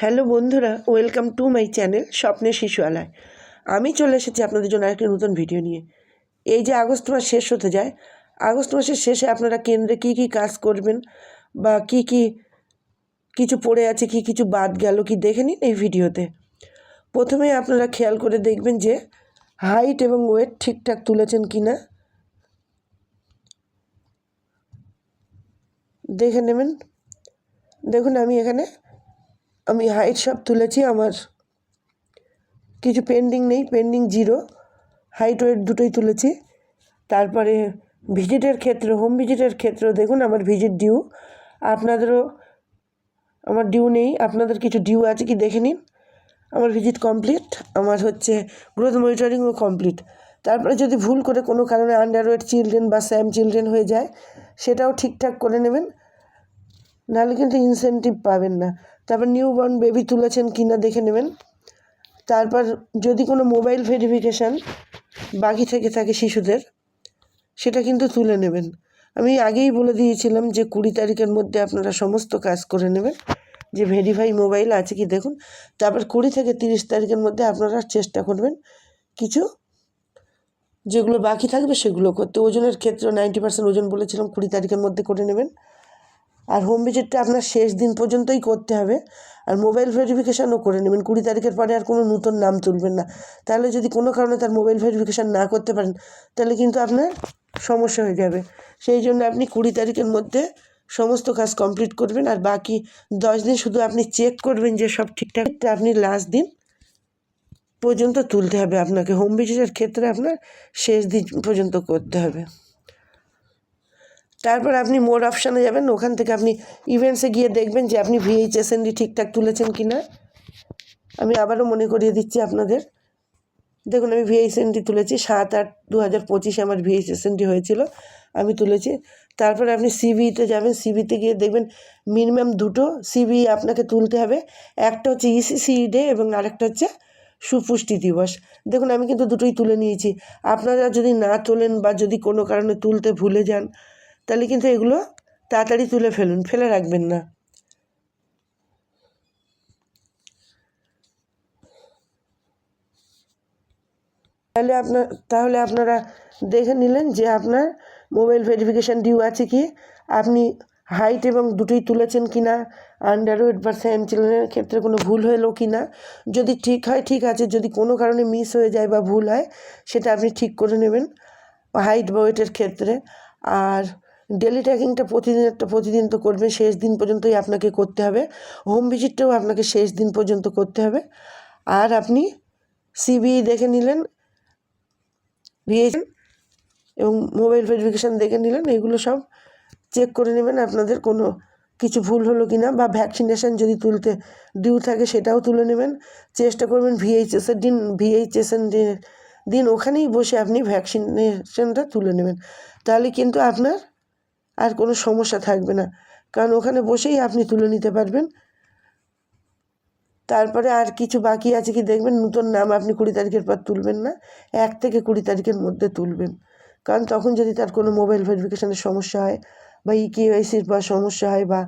Hello বন্ধুরা, welcome to my channel স্বপ্নের শিশুয়ালয় আমি চলে এসেছি আপনাদের জন্য আরেকটি নতুন ভিডিও নিয়ে। এই যে আগস্ট মাস শেষ হতে যায়, আগস্ট মাসের শেষে আপনারা কেন্দ্রে কী কী কাজ করবেন বা কী কী কিছু পড়ে আছে, কি কিছু বাদ গেল কি দেখে নিন এই ভিডিওতে। প্রথমে আপনারা খেয়াল করে দেখবেন যে হাইট এবং ওয়েট ঠিকঠাক তুলেছেন কি না। দেখে নেবেন। দেখুন আমি এখানে আমি হাইট সব তুলেছি, আমার কিছু পেন্ডিং নেই পেন্ডিং জিরো হাইট ওয়েট দুটোই তুলেছি। তারপরে ভিজিটের ক্ষেত্রে হোম ভিজিটের ক্ষেত্রেও দেখুন আমার ভিজিট ডিউ আপনাদেরও আমার ডিউ নেই, আপনাদের কিছু ডিউ আছে কি দেখে নিন। আমার ভিজিট কমপ্লিট আমার হচ্ছে গ্রোথ মনিটরিংও কমপ্লিট তারপরে যদি ভুল করে কোনো কারণে আন্ডারওয়েট চিলড্রেন বা স্যাম চিলড্রেন হয়ে যায়, সেটাও ঠিকঠাক করে নেবেন। নাহলে কিন্তু ইনসেন্টিভ পাবেন না। তারপর নিউ বর্ন বেবি তুলেছেন কি না দেখে নেবেন। তারপর যদি কোনো মোবাইল ভেরিফিকেশান বাকি থেকে থাকে শিশুদের, সেটা কিন্তু তুলে নেবেন। আমি আগেই বলে দিয়েছিলাম যে কুড়ি তারিখের মধ্যে আপনারা সমস্ত কাজ করে নেবেন। যে ভেরিফাই মোবাইল আছে কি দেখুন। তারপর কুড়ি থেকে তিরিশ তারিখের মধ্যে আপনারা চেষ্টা করবেন কিছু যেগুলো বাকি থাকবে সেগুলো করতে। ওজনের ক্ষেত্রে নাইনটি পার্সেন্ট ওজন বলেছিলাম, কুড়ি তারিখের মধ্যে করে নেবেন। আর হোম ভিজিটটা আপনার শেষ দিন পর্যন্তই করতে হবে। আর মোবাইল ভেরিফিকেশানও করে নেবেন। কুড়ি তারিখের পরে আর কোনো নতুন নাম তুলবেন না। তাহলে যদি কোনো কারণে তার মোবাইল ভেরিফিকেশান না করতে পারেন, তাহলে কিন্তু আপনার সমস্যা হয়ে যাবে। সেই জন্য আপনি কুড়ি তারিখের মধ্যে সমস্ত কাজ কমপ্লিট করবেন। আর বাকি দশ দিন শুধু আপনি চেক করবেন যে সব ঠিকঠাক। আপনি লাস্ট দিন পর্যন্ত তুলতে হবে আপনাকে। হোম ভিজিটের ক্ষেত্রে আপনার শেষ দিন পর্যন্ত করতে হবে। তারপর আপনি মোর অপশানে যাবেন, ওখান থেকে আপনি ইভেন্টসে গিয়ে দেখবেন যে আপনি ভিএইচএসএনডি ঠিকঠাক তুলেছেন কি না আমি আবারও মনে করিয়ে দিচ্ছি আপনাদের। দেখুন, আমি ভিএইচএনডি তুলেছি, সাত আট দু হাজার পঁচিশে আমার ভিএইচএসএনডি হয়েছিল, আমি তুলেছি। তারপরে আপনি সিবিতে যাবেন সিবিতে গিয়ে দেখবেন মিনিমাম দুটো সিবি আপনাকে তুলতে হবে। একটা হচ্ছে ইসিসি ডে এবং আরেকটা হচ্ছে সুপুষ্টি দিবস। দেখুন, আমি কিন্তু দুটোই তুলে নিয়েছি। আপনারা যদি না তোলেন বা যদি কোনো কারণে তুলতে ভুলে যান তাহলে কিন্তু এগুলো তাড়াতাড়ি তুলে ফেলুন, ফেলে রাখবেন না। তাহলে আপনার, তাহলে আপনারা দেখে নিলেন যে আপনার মোবাইল ভেরিফিকেশান ডিউ আছে কি। আপনি হাইট এবং দুটোই তুলেছেন কি না আন্ডারওয়েট বা স্যাম চিলড্রেনের ক্ষেত্রে কোনো ভুল হলো কি না যদি ঠিক হয়, ঠিক আছে। যদি কোনো কারণে মিস হয়ে যায় বা ভুল হয়, সেটা আপনি ঠিক করে নেবেন হাইট বা ওয়েটের ক্ষেত্রে। আর ডেলি ট্র্যাকিংটা প্রতিদিনেরটা প্রতিদিন তো করবেন, শেষ দিন পর্যন্তই আপনাকে করতে হবে। হোম ভিজিটটাও আপনাকে শেষ দিন পর্যন্ত করতে হবে। আর আপনি সিবি দেখে নিলেন এবং মোবাইল ভেরিফিকেশান দেখে নিলেন, এগুলো সব চেক করে নেবেন আপনাদের কোনো কিছু ভুল হলো কি না বা ভ্যাকসিনেশান যদি তুলতে ডিউ থাকে সেটাও তুলে নেবেন। চেষ্টা করবেন ভিএইচএসের দিন ভিএইচএসের দিন ওখানেই বসে আপনি ভ্যাকসিনেশনটা তুলে নেবেন। তাহলে কিন্তু আপনার আর কোনো সমস্যা থাকবে না। কারণ ওখানে বসেই আপনি তুলে নিতে পারবেন। তারপরে আর কিছু বাকি আছে কি দেখবেন? নতুন নাম আপনি কুড়ি তারিখের পর তুলবেন না। এক থেকে কুড়ি তারিখের মধ্যে তুলবেন। কারণ তখন যদি তার কোনো মোবাইল ভেরিফিকেশানের সমস্যা হয় বা ই কেওয়াইসির বা সমস্যা হয় বা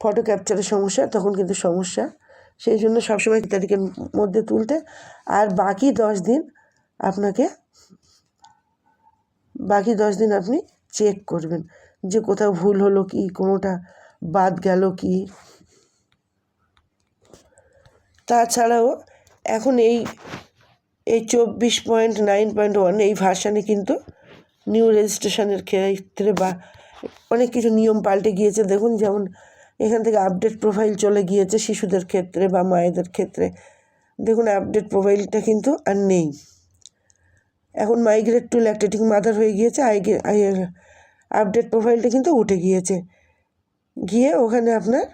ফটো ক্যাপচারের সমস্যা, তখন কিন্তু সমস্যা। সেই জন্য সবসময় তারিখের মধ্যে তুলতে। আর বাকি দশ দিন আপনাকে বাকি দশ দিন আপনি চেক করবেন যে কোথাও ভুল হলো কি, কোনোটা বাদ গেল কি। তাছাড়াও এখন এই এই চব্বিশ পয়েন্ট নাইন পয়েন্ট ওয়ান এই ভার্সানে কিন্তু নিউ রেজিস্ট্রেশনের ক্ষেত্রে বা অনেক কিছু নিয়ম পাল্টে গিয়েছে। দেখুন, যেমন এখান থেকে আপডেট প্রোফাইল চলে গিয়েছে শিশুদের ক্ষেত্রে বা মায়েদের ক্ষেত্রে। দেখুন আপডেট প্রোফাইলটা কিন্তু আর নেই। এখন মাইগ্রেট টু ল্যাকটেটিং মাদার হয়ে গিয়েছে আপডেট প্রোফাইলটা কিন্তু উঠে গিয়েছে। গিয়ে ওখানে আপনার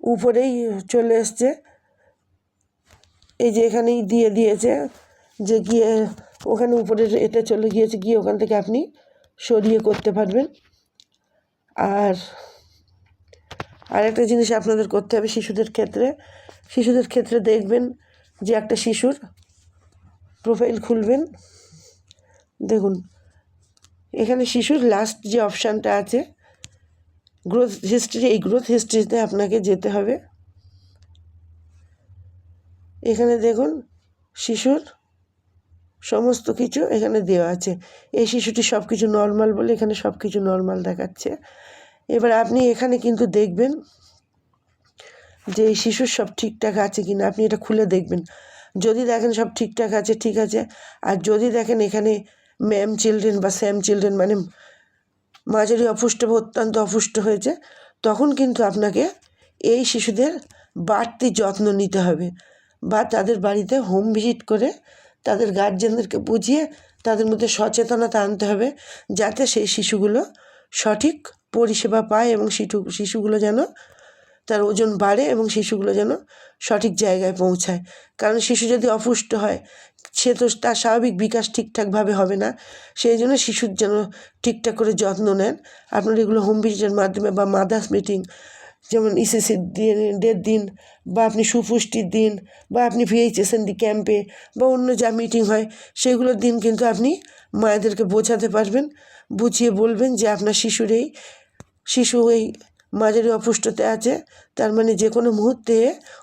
উপরেই চলে এসছে। এই যে এখানেই দিয়ে দিয়েছে যে গিয়ে ওখানে উপরে এটা চলে গিয়েছে, গিয়ে ওখান থেকে আপনি সরিয়ে করতে পারবেন। আর আরেকটা জিনিস আপনাদের করতে হবে শিশুদের ক্ষেত্রে। শিশুদের ক্ষেত্রে দেখবেন যে একটা শিশুর প্রোফাইল খুলবেন। দেখুন, এখানে শিশুর লাস্ট যে অপশানটা আছে গ্রোথ হিস্ট্রি এই গ্রোথ হিস্ট্রিতে আপনাকে যেতে হবে। এখানে দেখুন, শিশুর সমস্ত কিছু এখানে দেওয়া আছে। এই শিশুটি সব কিছু নর্মাল বলে এখানে সব কিছু নর্মাল দেখাচ্ছে। এবার আপনি এখানে কিন্তু দেখবেন যে এই শিশুর সব ঠিকঠাক আছে কি না আপনি এটা খুলে দেখবেন। যদি দেখেন সব ঠিকঠাক আছে, ঠিক আছে। আর যদি দেখেন এখানে ম্যাম চিলড্রেন বা স্যাম চিলড্রেন মানে মাঝারি অপুষ্ট বা অত্যন্ত অপুষ্ট হয়েছে, তখন কিন্তু আপনাকে এই শিশুদের বাড়তি যত্ন নিতে হবে। বা তাদের বাড়িতে হোম ভিজিট করে তাদের গার্জেনদেরকে বুঝিয়ে তাদের মধ্যে সচেতনতা আনতে হবে, যাতে সেই শিশুগুলো সঠিক পরিষেবা পায় এবং শিশু, শিশুগুলো যেন তার ওজন বাড়ে এবং শিশুগুলো যেন সঠিক জায়গায় পৌঁছায়। কারণ শিশু যদি অপুষ্ট হয়, সে তো তার স্বাভাবিক বিকাশ ঠিকঠাকভাবে হবে না। সেই জন্য শিশুর যেন ঠিকঠাক করে যত্ন নেন। আপনারা এগুলো হোম ভিজিটের মাধ্যমে বা মাদার্স মিটিং যেমন ইসিসির দিনের দিন বা আপনি সুপুষ্টির দিন, বা আপনি ভিএইচএসএনডি ক্যাম্পে বা অন্য যা মিটিং হয়, সেগুলোর দিন কিন্তু আপনি মায়েদেরকে বোঝাতে পারবেন, বুঝিয়ে বলবেন যে আপনার শিশুর এই শিশু এই মাঝারি অপুষ্টতে আছে, তার মানে যে কোনো মুহূর্তে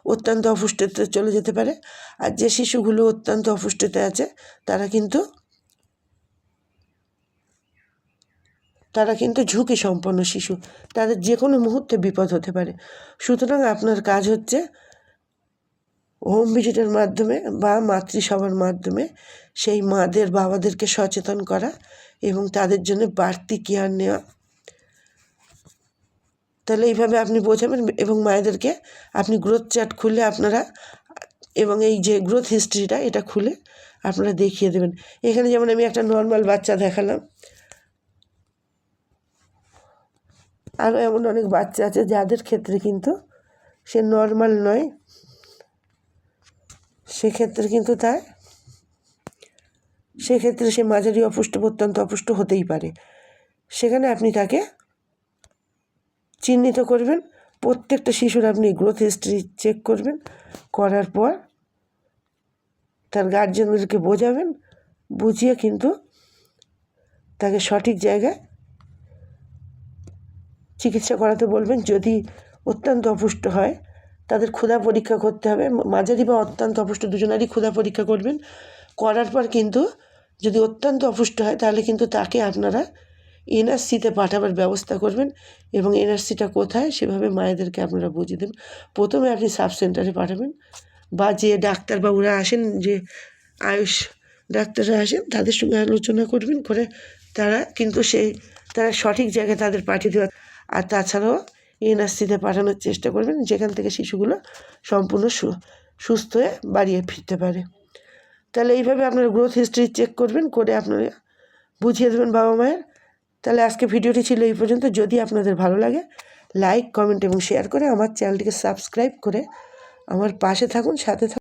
অত্যন্ত অপুষ্টতে চলে যেতে পারে। আর যে শিশুগুলো অত্যন্ত অপুষ্টতে আছে, তারা কিন্তু তারা কিন্তু ঝুঁকি সম্পন্ন শিশু। তাদের যে কোনো মুহূর্তে বিপদ হতে পারে। সুতরাং আপনার কাজ হচ্ছে হোম ভিজিটের মাধ্যমে বা মাতৃসভার মাধ্যমে সেই মাদের, বাবাদেরকে সচেতন করা এবং তাদের জন্য বাড়তি কেয়ার নেওয়া। তাহলে এইভাবে আপনি বোঝাবেন এবং মায়েদেরকে আপনি গ্রোথ চার্ট খুলে আপনারা, এবং এই যে গ্রোথ হিস্ট্রিটা এটা খুলে আপনারা দেখিয়ে দেবেন। এখানে যেমন আমি একটা নর্মাল বাচ্চা দেখালাম। আরও এমন অনেক বাচ্চা আছে যাদের ক্ষেত্রে কিন্তু সে নর্মাল নয়। সেক্ষেত্রে কিন্তু তার, সেক্ষেত্রে সে মাঝারি অপুষ্ট অত্যন্ত অপুষ্ট হতেই পারে। সেখানে আপনি তাকে চিহ্নিত করবেন। প্রত্যেকটা শিশুর আপনি গ্রোথ হিস্ট্রি চেক করবেন। করার পর তার গার্জেনদেরকে বোঝাবেন। বুঝিয়ে কিন্তু তাকে সঠিক জায়গায় চিকিৎসা করাতে বলবেন। যদি অত্যন্ত অপুষ্ট হয়, তাদের ক্ষুধা পরীক্ষা করতে হবে। মাঝারি বা অত্যন্ত অপুষ্ট দুজনারই ক্ষুধা পরীক্ষা করবেন। করার পর কিন্তু যদি অত্যন্ত অপুষ্ট হয়, তাহলে কিন্তু তাকে আপনারা এনআরসিতে পাঠাবার ব্যবস্থা করবেন এবং এনআরসিটা কোথায় সেভাবে মায়েদেরকে আপনারা বুঝিয়ে দেবেন। প্রথমে আপনি সাব সেন্টারে পাঠাবেন বা যে ডাক্তারবাবুরা আসেন, যে আয়ুষ ডাক্তাররা আসেন, তাদের সঙ্গে আলোচনা করবেন করে তারা কিন্তু সেই, তারা সঠিক জায়গায় তাদের পাঠিয়ে দেওয়া আর তাছাড়াও এনআরসিতে পাঠানোর চেষ্টা করবেন, যেখান থেকে শিশুগুলো সম্পূর্ণ সুস্থ হয়ে বাড়িয়ে ফিরতে পারে। তাহলে এইভাবে আপনারা গ্রোথ হিস্ট্রি চেক করবেন, করে আপনারা বুঝিয়ে দেবেন বাবা মায়ের তাহলে আজকে ভিডিওটি ছিল এই পর্যন্ত। যদি আপনাদের ভালো লাগে লাইক কমেন্ট এবং শেয়ার করে আমার চ্যানেলটিকে সাবস্ক্রাইব করে আমার পাশে থাকুন, সাথে থাকুন।